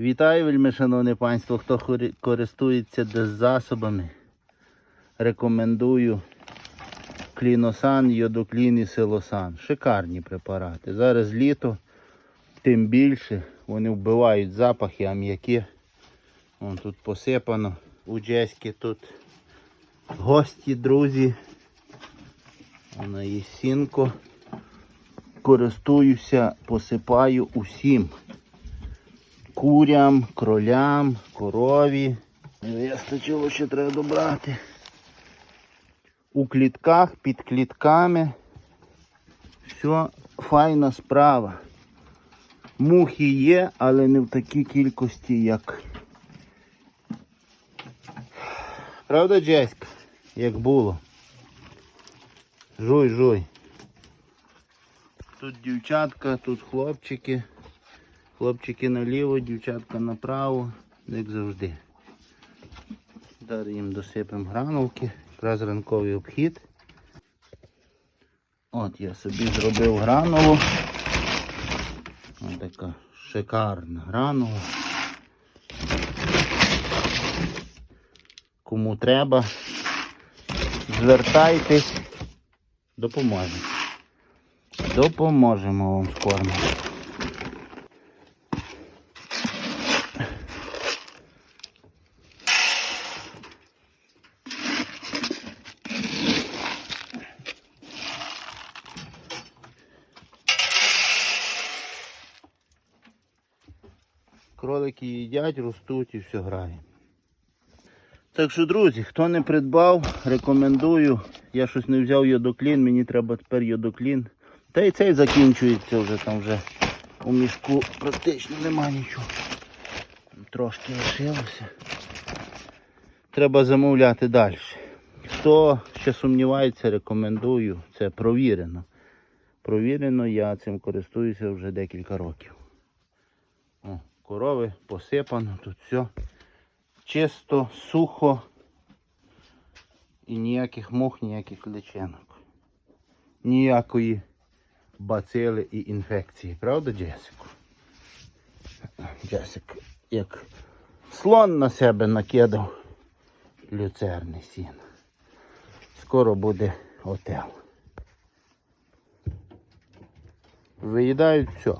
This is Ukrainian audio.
Вітаю, вельми шановне панство, хто користується деззасобами. Рекомендую кліносан, йодоклін і силосан. Шикарні препарати. Зараз літо, тим більше вони вбивають запахи, ам'яки. Вон тут посипано. У Джеськи тут гості, друзі. Вона є сінко. Користуюся, посипаю усім курям, кролям, корові. Вистачило, ще треба добрати. У клітках, під клітками. Все файна справа. Мухи є, але не в такій кількості, як. Правда, Джеська? Як було. Жуй, жуй. Тут дівчатка, тут хлопчики. Хлопчики наліво, дівчатка направо, як завжди. Зараз їм досипемо гранулки, якраз ранковий обхід. От я собі зробив гранулу. Ось така шикарна гранула. Кому треба, звертайтесь, допоможемо. Допоможемо вам з кормом. Кролики їдять, ростуть і все грає. Так що, друзі, хто не придбав, рекомендую. Я щось не взяв йодоклін, мені треба тепер йодоклін. Та і цей закінчується вже там вже у мішку практично нема нічого. Трошки лишилося. Треба замовляти далі. Хто ще сумнівається, рекомендую. Це провірено. Провірено, я цим користуюся вже декілька років. О, корови посипано, тут все чисто, сухо і ніяких мух, ніяких личинок. Ніякої бацили і інфекції. Правда, Джесику? Джесик, як слон на себе накидав люцерний сін. Скоро буде отел. Виїдають все.